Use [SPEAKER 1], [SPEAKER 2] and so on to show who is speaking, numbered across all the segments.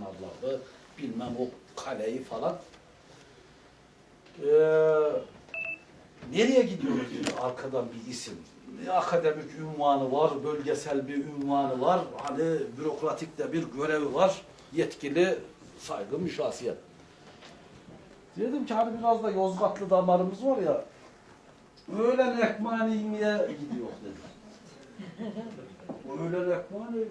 [SPEAKER 1] kanalları, bilmem o kaleyi falan. Ee, nereye gidiyoruz arkadan bir isim? Ne akademik ünvanı var, bölgesel bir ünvanı var, hani bürokratik de bir görevi var, yetkili saygı müşasiyet. Dedim ki hani biraz da Yozgatlı damarımız var ya, öğlen ekmeğini yemeye gidiyor dedim. Öğlen ekmeğini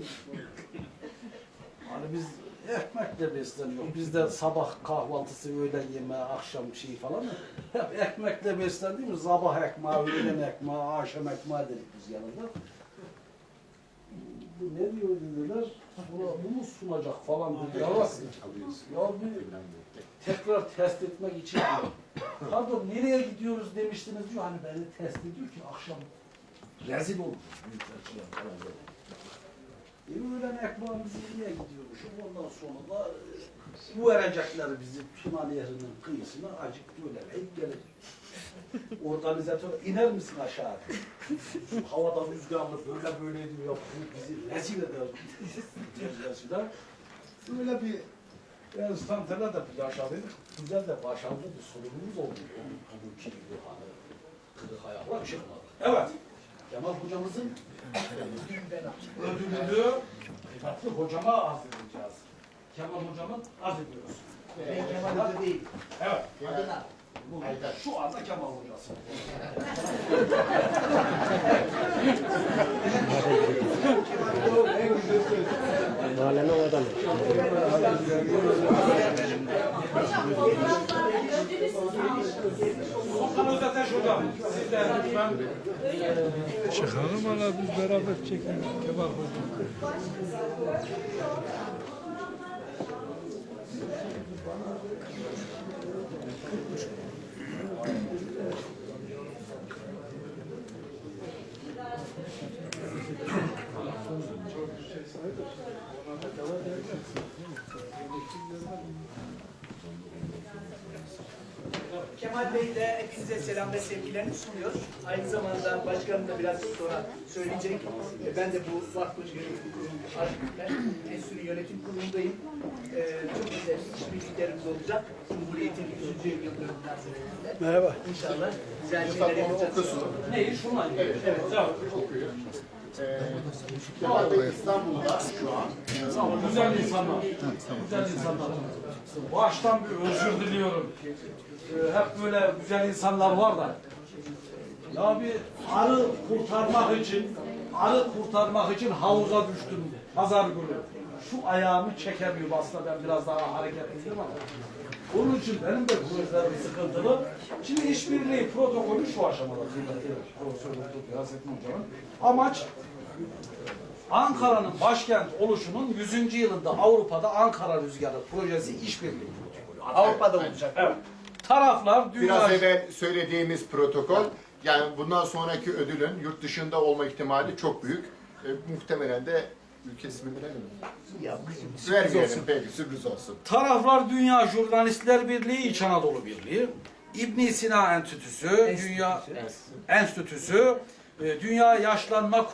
[SPEAKER 1] Hani biz ekmekle besleniyoruz. Bizde sabah kahvaltısı, öğlen yemeği, akşam şey falan? Hep ekmekle beslendiğimiz sabah ekmeği, öğlen ekmeği, akşam ekmeği dedik biz yanında. Bu ne diyor dediler? Buna bu mu sunacak falan dedi. Ya, ya bir tekrar test etmek için diyor. Pardon nereye gidiyoruz demiştiniz diyor. Hani beni test ediyor ki akşam rezil olduk büyükelçiler falan dedi. E öğlen ekmeğimizi yemeye gidiyormuşum. Ondan sonra da e, bu verecekler bizi Tuna Nehri'nin kıyısına acık böylemeyip gelecek. Organizatör iner misin aşağı? Havada rüzgarlı böyle böyle diyor. Bu bizi rezil eder. Rezil Böyle bir enstantane de bir yaşadık. Güzel de başarılı bir sorunumuz oldu. Bu ki bu hani kırık ayaklar çıkmadı. Evet. Kemal hocamızın ödülünü kıymetli hocama arz edeceğiz. Kemal hocamın arz ediyoruz.
[SPEAKER 2] Ben Kemal Hoca değil.
[SPEAKER 1] Evet.
[SPEAKER 2] Adına.
[SPEAKER 1] Bu, şu anda Kemal hocası.
[SPEAKER 3] Mahallenin adamı.
[SPEAKER 1] Lütfen.
[SPEAKER 4] Çıkalım hala biz beraber çekelim. Kebap hocam.
[SPEAKER 2] Kemal Bey de hepinize selam ve sevgilerini sunuyor. Aynı zamanda başkanım da biraz sonra söyleyecek. E, Ben de bu vakfın yönetim Enstitü Yönetim Kurulu'ndayım. E, çok güzel işbirliklerimiz olacak. Cumhuriyet'in 100. yıl dönümü.
[SPEAKER 3] Merhaba.
[SPEAKER 2] İnşallah güzel şeyler yapacağız.
[SPEAKER 1] Neyi? Şundan Evet. evet.
[SPEAKER 5] Kemal Bey İstanbul'da şu an.
[SPEAKER 1] Tamam, güzel insanlar. Güzel insanlar. Baştan bir özür diliyorum. Ee, hep böyle güzel insanlar var da. Ya bir arı kurtarmak için, arı kurtarmak için havuza düştüm pazar günü. Şu ayağımı çekemiyorum aslında ben biraz daha hareketliyim ama. Onun için benim de gözlerim sıkıntılı. Şimdi işbirliği protokolü şu aşamada kıymetli Profesör Doktor Yasettin Hocam'ın. Amaç Ankara'nın başkent oluşunun 100. yılında Avrupa'da Ankara Rüzgarı projesi işbirliği protokolü.
[SPEAKER 2] Avrupa'da olacak.
[SPEAKER 1] Evet. Taraflar dünya...
[SPEAKER 5] Biraz evvel söylediğimiz protokol, yani bundan sonraki ödülün yurt dışında olma ihtimali çok büyük. E, muhtemelen de ülke ismi verelim mi?
[SPEAKER 2] Ya,
[SPEAKER 5] Vermeyelim peki, sürpriz olsun.
[SPEAKER 1] Taraflar Dünya Jurnalistler Birliği, İç Anadolu Birliği, İbn Sina Enstitüsü, Dünya Enstitüsü, e, Dünya Yaşlanma